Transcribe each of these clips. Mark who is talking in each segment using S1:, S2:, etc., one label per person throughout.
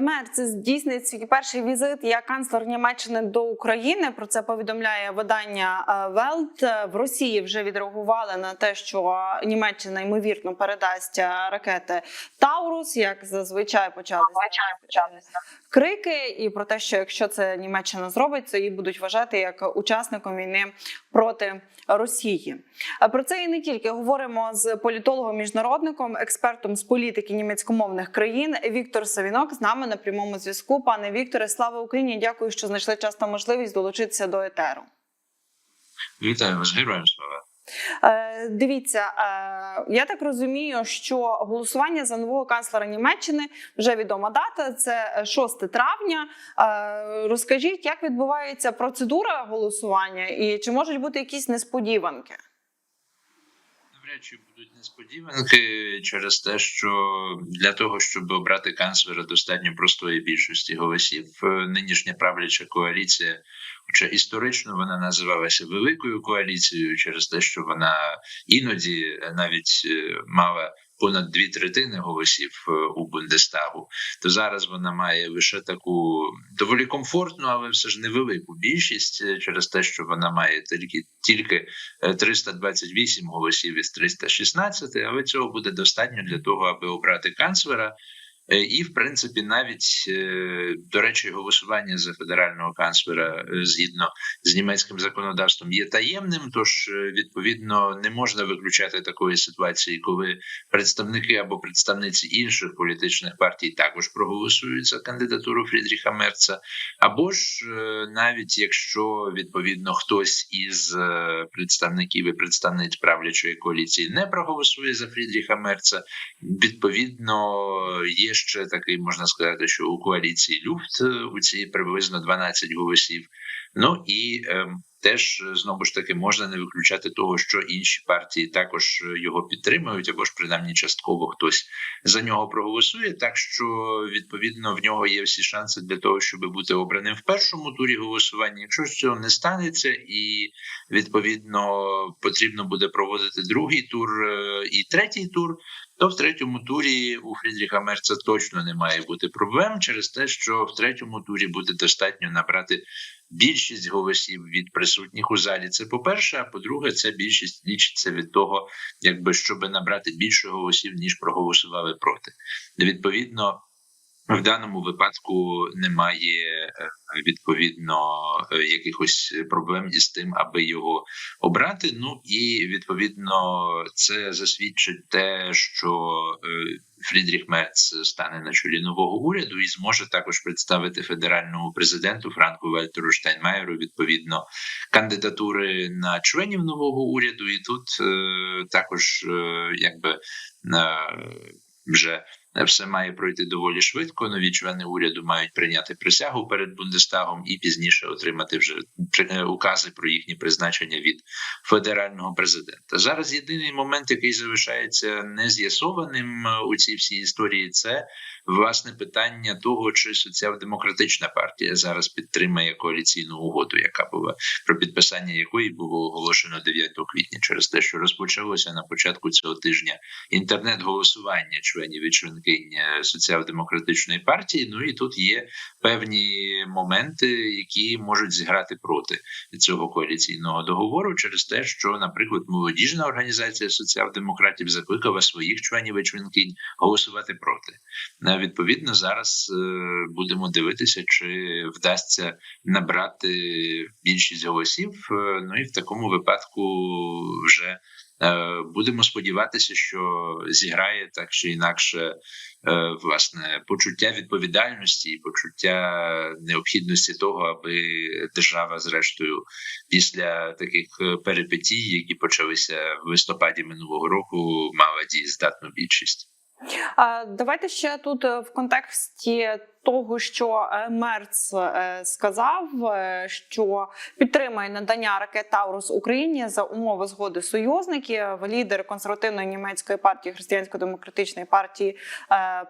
S1: Мерц здійснить свій перший візит як канцлер Німеччини до України. Про це повідомляє видання Велт. В Росії вже відреагували на те, що Німеччина ймовірно передасть е, ракети Таурус. Як зазвичай почалися крики, і про те, що якщо це Німеччина зробить, то її будуть вважати як учасником війни проти Росії. А Про це і не тільки говоримо з політологом, міжнародником, експертом з політики німецькомовних країн Віктор Савінок з нами на прямому зв'язку. Пане Вікторе, слава Україні! Дякую, що знайшли час та можливість долучитися до етеру.
S2: Вітаю вас, героям слава.
S1: Е, дивіться, е, я так розумію, що голосування за нового канцлера Німеччини вже відома дата. Це 6 травня. Е, розкажіть, як відбувається процедура голосування, і чи можуть бути якісь несподіванки?
S2: Чи будуть несподіванки через те, що для того, щоб обрати канцлера достатньо простої більшості голосів, е, нинішня правляча коаліція, хоча історично вона називалася великою коаліцією, через те, що вона іноді навіть е, мала. Понад дві третини голосів е, у Бундестагу, то зараз вона має лише таку доволі комфортну, але все ж невелику більшість е, через те, що вона має тільки тільки е, 328 голосів із 316, але цього буде достатньо для того, аби обрати канцлера. Е, І, в принципі, навіть е, до речі, голосування за федерального канцлера е, згідно з німецьким законодавством є таємним. Тож, відповідно, не можна виключати такої ситуації, коли представники або представниці інших політичних партій також проголосують за кандидатуру Фрідріха Мерца, або ж навіть якщо відповідно хтось із представників і представниць правлячої коаліції не проголосує за Фрідріха Мерца, відповідно є ще такий, можна сказати, що у коаліції люфт е, у ці приблизно 12 голосів. Ну і ем, теж е, знову ж таки можна не виключати того, що інші партії також е, його підтримують, або ж принаймні частково хтось за нього проголосує. Так що відповідно в нього є всі шанси для того, щоб бути обраним в першому турі голосування. Якщо ж цього не станеться, і відповідно потрібно буде проводити другий тур е, і третій тур. То в третьому турі у Фрідріха Мерца точно не має бути проблем через те, що в третьому турі буде достатньо набрати більшість голосів від присутніх у залі. Це по-перше, а по-друге, це більшість лічиться від того, якби щоб набрати більше голосів, ніж проголосували проти. Відповідно. В даному випадку немає е, відповідно е, якихось проблем із тим, аби його обрати. Ну і відповідно це засвідчить те, що е, Фрідріх Мерц стане на чолі нового уряду і зможе також представити федеральному президенту Франку Вальтеру Штайнмаєру відповідно кандидатури на членів нового уряду. І тут також якби е, вже все має пройти доволі швидко. Нові члени уряду мають прийняти присягу перед Бундестагом і пізніше отримати вже е, укази про їхні призначення від федерального президента. Зараз єдиний момент, який залишається нез'ясованим е, у цій всій історії, це власне питання того, чи соціал-демократична партія зараз підтримає коаліційну угоду, яка була про підписання якої було оголошено 9 квітня, через те, що розпочалося на початку цього тижня інтернет-голосування членів і членкинь е, соціал-демократичної партії. Ну і тут є певні моменти, які можуть зіграти проти цього коаліційного договору, через те, що, наприклад, молодіжна організація соціал-демократів закликала своїх членів і членкинь голосувати проти. Відповідно, зараз е, будемо дивитися, чи вдасться набрати більшість голосів. Е, Ну і в такому випадку вже е, будемо сподіватися, що зіграє так чи інакше власне почуття відповідальності і почуття необхідності того, аби держава, зрештою, після таких перипетій, які почалися в листопаді минулого року, мала дієздатну більшість.
S1: Давайте ще тут е, в контексті того, що е, Мерц е, сказав, е, що підтримує надання ракет Таурус Україні за умови згоди союзників. Лідер консервативної німецької партії християнсько-демократичної партії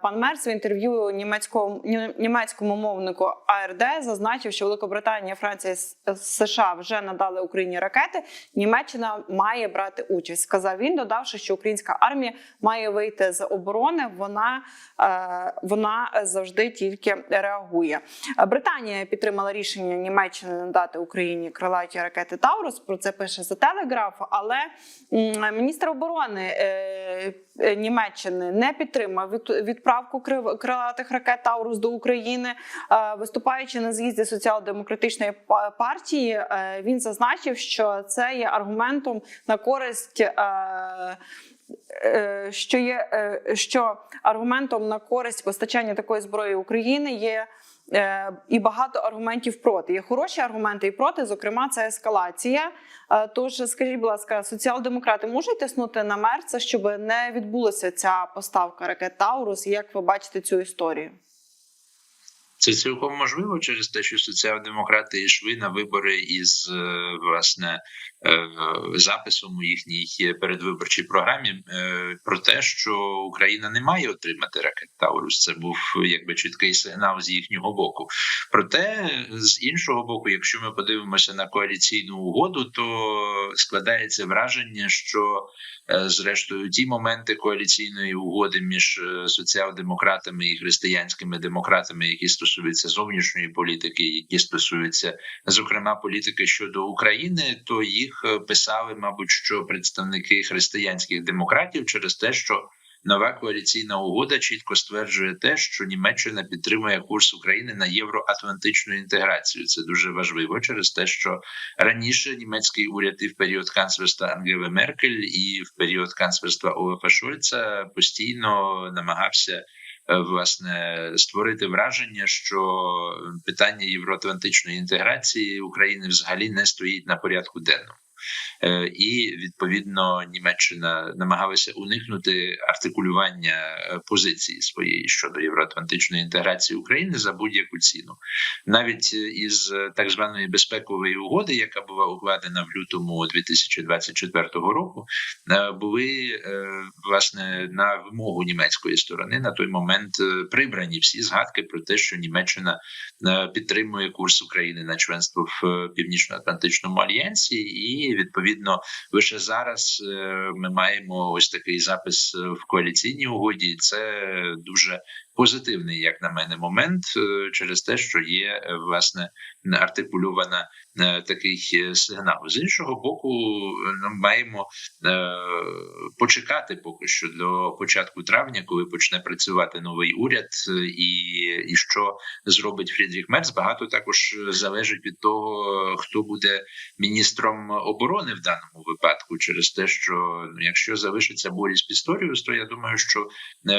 S1: пан Мерц в інтерв'ю німецькому німецькому мовнику АРД зазначив, що Великобританія, Франція США вже надали Україні ракети. Німеччина має брати участь. Сказав він, додавши, що українська армія має вийти з оборони. Вона, вона завжди тільки тільки реагує. Британія підтримала рішення Німеччини надати Україні крилаті ракети Таурус. Про це пише за телеграф. Але міністр оборони е, е, Німеччини не підтримав відправку крилатих ракет Таурус до України. Е, Виступаючи на з'їзді соціал-демократичної партії, він зазначив, що це є аргументом на користь. Е, Що є е, що аргументом на користь постачання такої зброї України є е, і багато аргументів проти. Є хороші аргументи і проти. Зокрема, це ескалація. Тож скажіть, будь ласка, соціал-демократи можуть тиснути на Мерца, щоб не відбулася ця поставка ракет Таурус? Як ви бачите цю історію?
S2: Це цілком можливо через те, що соціал-демократи йшли на вибори із е, власне е, записом у їхній передвиборчій програмі е, про те, що Україна не має отримати ракет Таурус. Це був якби чіткий сигнал з їхнього боку. Проте, з іншого боку, якщо ми подивимося на коаліційну угоду, то складається враження, що зрештою ті моменти коаліційної угоди між соціал-демократами і християнськими демократами, які стосуються зовнішньої політики, які стосуються зокрема політики щодо України, то їх е, писали, мабуть, що представники християнських демократів через те, що нова коаліційна угода чітко стверджує те, що Німеччина підтримує курс України на євроатлантичну інтеграцію. Це дуже важливо через те, що раніше німецький уряд і в період канцлерства Ангели Меркель, і в період канцлерства Олафа Шольца постійно намагався. Е, Власне, створити враження, що питання євроатлантичної інтеграції України взагалі не стоїть на порядку денному. Е, І відповідно Німеччина намагалася уникнути артикулювання е, позиції своєї щодо євроатлантичної інтеграції України за будь-яку ціну, навіть е, із так званої безпекової угоди, яка була укладена в лютому 2024 року, були власне на вимогу німецької сторони на той момент прибрані всі згадки про те, що Німеччина підтримує курс України на членство в Північно-Атлантичному альянсі, і відповідно лише зараз е, ми маємо ось такий запис е, в коаліційній угоді. і Це дуже позитивний, як на мене, момент е, через те, що є е, власне артикульована е, такий сигнал. З іншого боку, ну, маємо почекати поки що до початку травня, коли почне працювати новий уряд, і, і що зробить Фрідріх Мерц. Багато також залежить від того, хто буде міністром оборони в даному випадку, через те, що ну, якщо залишиться Борис Пісторіус, то я думаю, що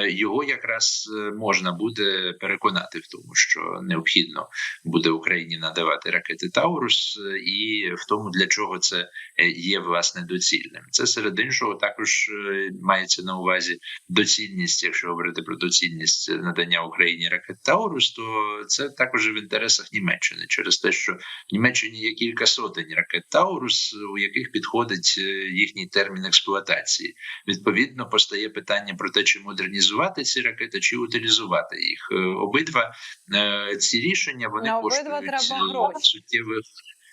S2: його якраз е, можна буде переконати в тому, що необхідно буде Україні надавати ракети Таурус, і в тому, для чого це е, є власне доцільним. Це серед іншого також е, мається на увазі доцільність, якщо говорити про доцільність надання Україні ракет Таурус, то це також в інтересах Німеччини через те, що в Німеччині є кілька сотень ракет Таурус, у яких підходить е, їхній термін експлуатації. Відповідно, постає питання про те, чи модернізувати ці ракети, чи утилізувати їх. Е, Обидва е, ці рішення вони
S1: На
S2: коштують е, суттєвих.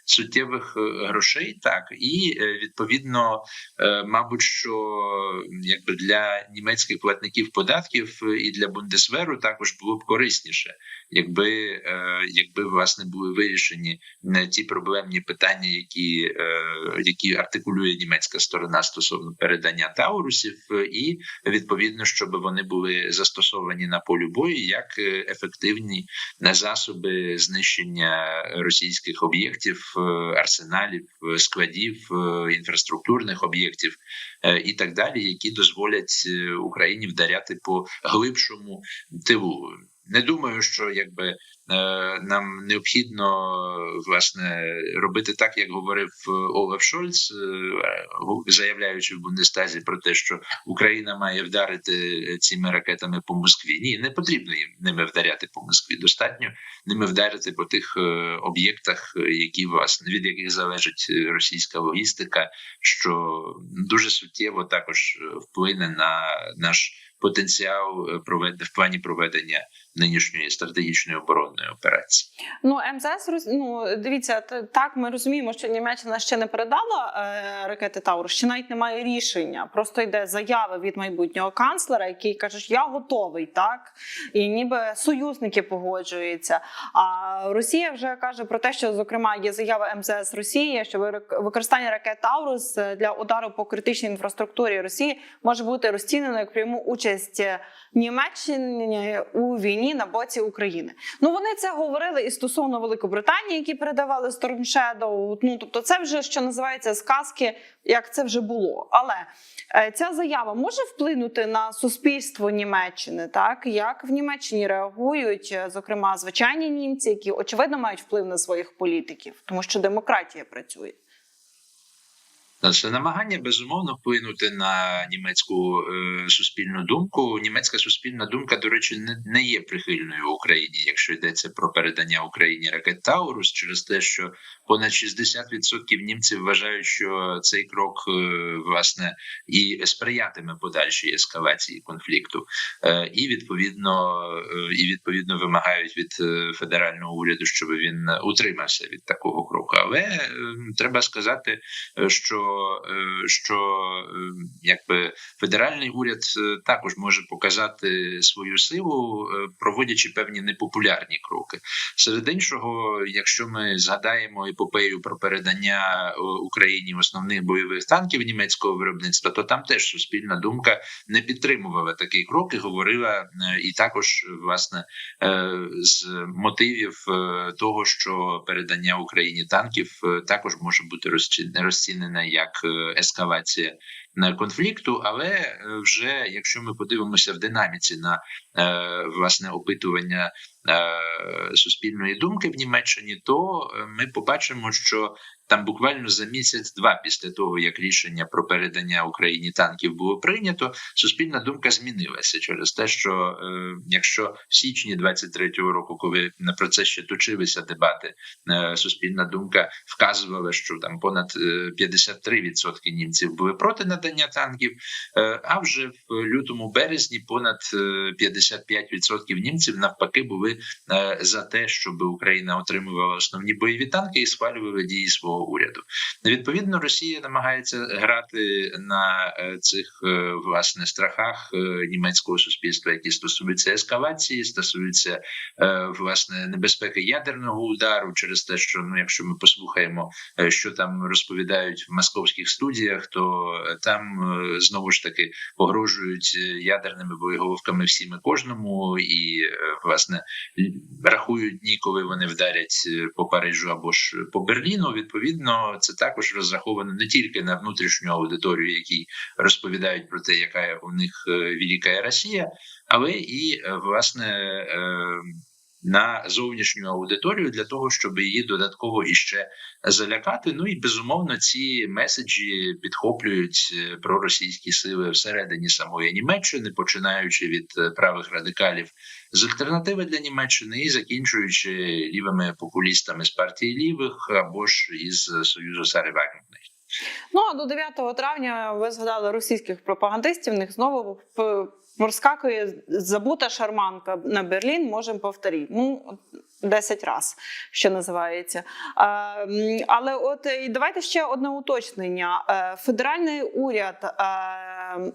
S2: Суттєвих грошей, так і відповідно, мабуть, що якби для німецьких платників податків і для Бундесверу також було б корисніше, якби е, якби власне були вирішені не ті проблемні питання, які, е, які артикулює німецька сторона стосовно передання таурусів, е, і відповідно, щоб вони були застосовані на полі бою як ефективні засоби знищення російських об'єктів, арсеналів, складів, інфраструктурних об'єктів і так далі, які дозволять Україні вдаряти по глибшому тилу. Не думаю, що якби е, нам необхідно власне робити так, як говорив е, Олаф Шольц, е, заявляючи в Бундестазі про те, що Україна має вдарити цими ракетами по Москві. Ні, не потрібно їм ними вдаряти по Москві. Достатньо ними вдарити по тих об'єктах, які власне від яких залежить російська логістика, що дуже суттєво також вплине на наш потенціал е, провед... в плані проведення нинішньої стратегічної оборонної операції.
S1: Ну, МЗС ну, дивіться, так ми розуміємо, що Німеччина ще не передала е, ракети Таурус, ще навіть немає рішення. Просто йде заява від майбутнього канцлера, який каже, що я готовий, так і ніби союзники погоджуються. А Росія вже каже про те, що зокрема є заява МЗС Росії, що використання ракет Таурус е, для удару по критичній інфраструктурі Росії може бути розцінено як пряму участь Німеччини у війні на боці України. Ну вони це говорили і стосовно Великобританії, які передавали Storm Shadow. Ну тобто, це вже що називається сказки, як це вже було. Але е, ця заява може вплинути на суспільство Німеччини, так як в Німеччині реагують, е, зокрема, звичайні німці, які очевидно мають вплив на своїх політиків, тому що демократія працює.
S2: Це намагання безумовно вплинути на німецьку е, суспільну думку. Німецька суспільна думка, до речі, не, не є прихильною в Україні, якщо йдеться про передання Україні ракет Таурус, через те, що понад 60% німців вважають, що цей крок е, власне і сприятиме подальшій ескалації конфлікту, е, і відповідно е, і відповідно вимагають від федерального уряду, щоб він утримався від такого кроку. Але треба сказати, що, що якби федеральний уряд також може показати свою силу, проводячи певні непопулярні кроки. Серед іншого, якщо ми згадаємо епопею про передання е, Україні основних бойових танків німецького виробництва, то там теж суспільна думка не підтримувала такі кроки, говорила е, і також власне е, з мотивів того, що передання Україні танків також може бути розці- розцінене як ескалація конфлікту. Але вже якщо ми подивимося в динаміці на власне опитування суспільної думки в Німеччині, то е, ми побачимо, що там буквально за місяць-два після того, як рішення про передання Україні танків було прийнято, суспільна думка змінилася через те, що е, якщо в січні 23-го року, коли про це ще точилися дебати, е, суспільна думка вказувала, що там понад е, 53% німців були проти надання танків. е, А вже в лютому березні понад е, 55% німців навпаки були е, за те, щоб Україна отримувала основні бойові танки і схвалювали дії свого уряду. Відповідно, Росія намагається грати на е, цих е, власне страхах е, німецького суспільства, які стосуються ескалації, стосуються власне небезпеки ядерного удару через те, що ну, якщо ми послухаємо, що там розповідають в московських студіях, то там знову ж таки погрожують ядерними боєголовками всім і кожному, і власне рахують дні, коли вони вдарять по Парижу або ж по Берліну. Відповідно, це також розраховано не тільки на внутрішню аудиторію, які розповідають про те, яка у них е, велика Росія, але і е, власне. На зовнішню аудиторію для того, щоб її додатково іще залякати. Ну і безумовно ці меседжі підхоплюють е, проросійські сили всередині самої Німеччини, починаючи від е, правих радикалів з альтернативи для Німеччини і закінчуючи лівими популістами з партії лівих або ж із союзу Сари Вагнерної.
S1: Ну а до 9 травня ви згадали російських пропагандистів. В них знову проскакує забута шарманка на Берлін. Можемо повторити. Ну 10 разів, що називається. Але от і давайте ще одне уточнення. Е, Федеральний уряд е,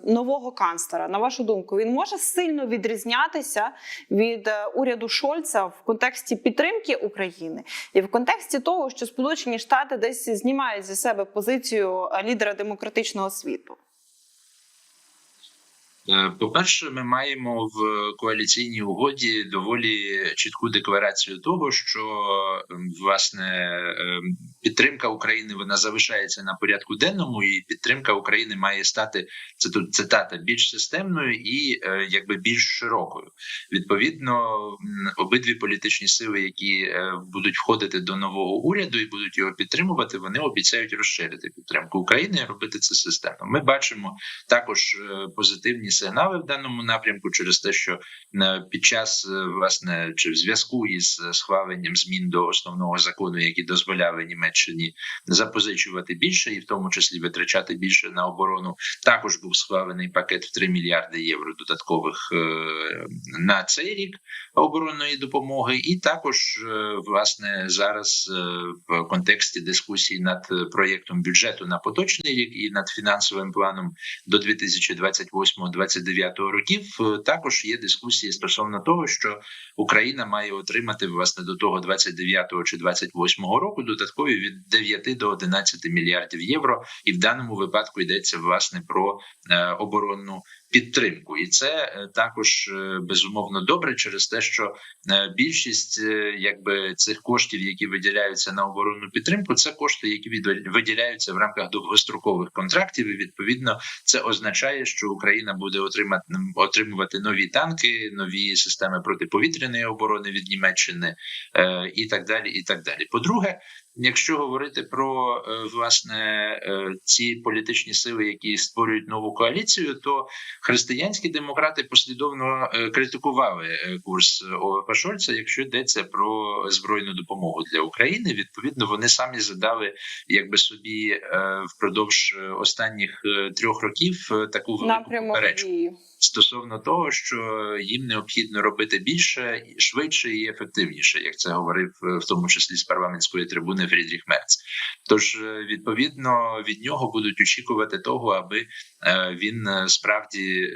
S1: нового канцлера, на вашу думку, він може сильно відрізнятися від е, уряду Шольца в контексті підтримки України і в контексті того, що Сполучені Штати десь знімають зі себе позицію е, лідера демократичного світу.
S2: Е, По-перше, ми маємо в коаліційній угоді доволі чітку декларацію того, що ем, власне ем, підтримка України вона залишається на порядку денному, і підтримка України має стати це тут цитата більш системною і е, якби більш широкою. Відповідно, обидві політичні сили, які е, будуть входити до нового уряду і будуть його підтримувати, вони обіцяють розширити підтримку України і робити це системно. Ми бачимо також позитивні сигнали в даному напрямку через те, що е, під час е, власне чи в зв'язку із схваленням змін до основного закону, які дозволяли Німеччині запозичувати більше, і в тому числі витрачати більше на оборону, також був схвалений пакет в 3 мільярди євро додаткових е, на цей рік оборонної допомоги, і також власне зараз в контексті дискусії над проєктом бюджету на поточний рік і над фінансовим планом до 2028-2029 років. е, Також є дискусії стосовно того, що Україна має отримати власне до того 29 чи 28 року додаткові від 9 до 11 мільярдів євро, і в даному випадку йдеться власне про е, оборонну підтримку, і це е, також е, безумовно добре через те, що е, більшість якби цих коштів, які виділяються на оборонну підтримку, це кошти, які виділяються в рамках довгострокових контрактів. І відповідно це означає, що Україна буде отримати отримувати нові танки, нові системи протиповітряної оборони від Німеччини і так далі. І так далі. По-друге, якщо говорити про е, власне е, ці політичні сили, які створюють нову коаліцію, то християнські демократи послідовно е, критикували курс ОФ Шольца, якщо йдеться про збройну допомогу для України. Відповідно, вони самі задали якби собі впродовж останніх трьох років таку велику
S1: дії.
S2: Стосовно того, що їм необхідно робити більше, швидше і ефективніше, як це говорив е, в тому числі з парламентської трибуни Фрідріх Мерц. Тож е, відповідно від нього будуть очікувати того, аби е, він справді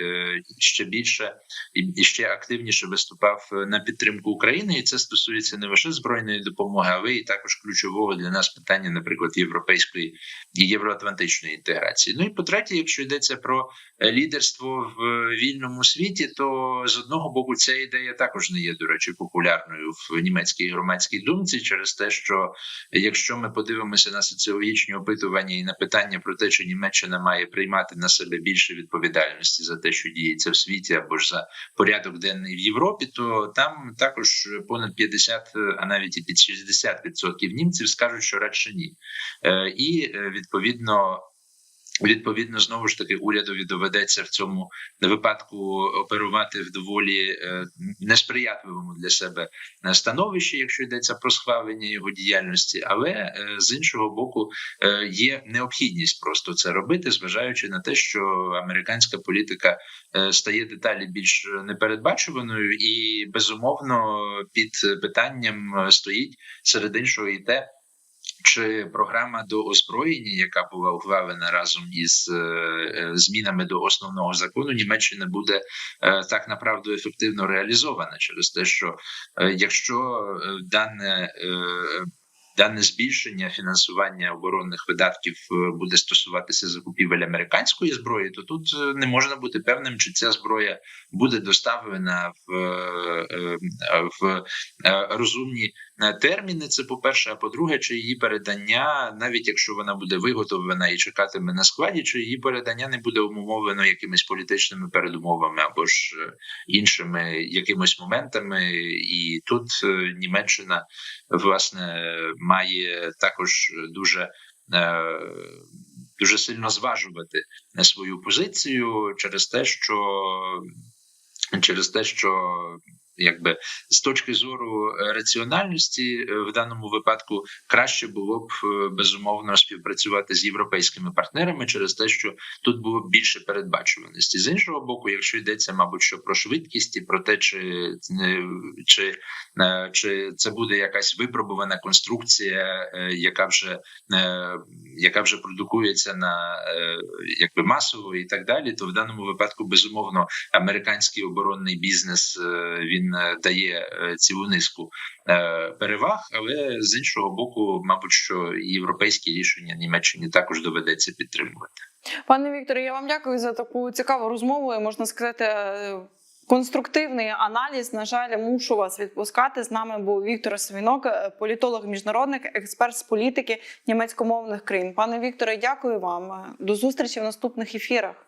S2: ще більше і ще активніше виступав на підтримку України, і це стосується не лише збройної допомоги, але і також ключового для нас питання, наприклад, європейської і євроатлантичної інтеграції. Ну і по третє, якщо йдеться про лідерство в вільному світі, то з одного боку ця ідея також не є, до речі, популярною в німецькій громадській думці, через те, що якщо ми подивимося на соціологічні опитування і на питання про те, чи Німеччина має приймати на себе більше відповідальності за те, що діється в світі, або ж за порядок денний в Європі, то там також понад 50, а навіть і під 60% німців скажуть, що радше ні, Е, і е, відповідно. Відповідно, знову ж таки, урядові доведеться в цьому випадку оперувати в доволі е, несприятливому для себе е, становищі, якщо йдеться про схвалення його діяльності. Але е, з іншого боку, є необхідність просто це робити, зважаючи на те, що американська політика стає деталі більш непередбачуваною, і безумовно під питанням стоїть серед іншого і те. Чи програма до озброєння, яка була ухвалена разом із е, е, змінами до основного закону Німеччини, буде е, так направду ефективно реалізована через те, що якщо дане дане збільшення фінансування оборонних видатків буде стосуватися закупівель американської зброї, то тут не можна бути певним, чи ця зброя буде доставлена в, в розумні терміни. Це по перше, а по-друге, чи її передання, навіть якщо вона буде виготовлена і чекатиме на складі, чи її передання не буде умовлено якимись політичними передумовами або ж е, іншими якимось моментами, і тут е, Німеччина власне має також дуже. е, Дуже сильно зважувати на свою позицію через те, що через те, що якби з точки зору е, раціональності е, в даному випадку краще було б е, безумовно співпрацювати з європейськими партнерами через те, що тут було б більше передбачуваності. З іншого боку, якщо йдеться, мабуть, що про швидкість і про те, чи чи, чи це буде якась випробувана конструкція, яка вже яка вже продукується на якби масово і так далі, то в даному випадку безумовно американський оборонний бізнес е, він е, дає е, цілу низку е, переваг, але з іншого боку, мабуть, що європейські рішення Німеччині також доведеться підтримувати.
S1: Пане Вікторе, я вам дякую за таку цікаву розмову. Можна сказати, конструктивний аналіз. На жаль, мушу вас відпускати. З нами був Віктор Свінок, політолог, міжнародник, експерт з політики німецькомовних країн. Пане Вікторе, дякую вам. До зустрічі в наступних ефірах.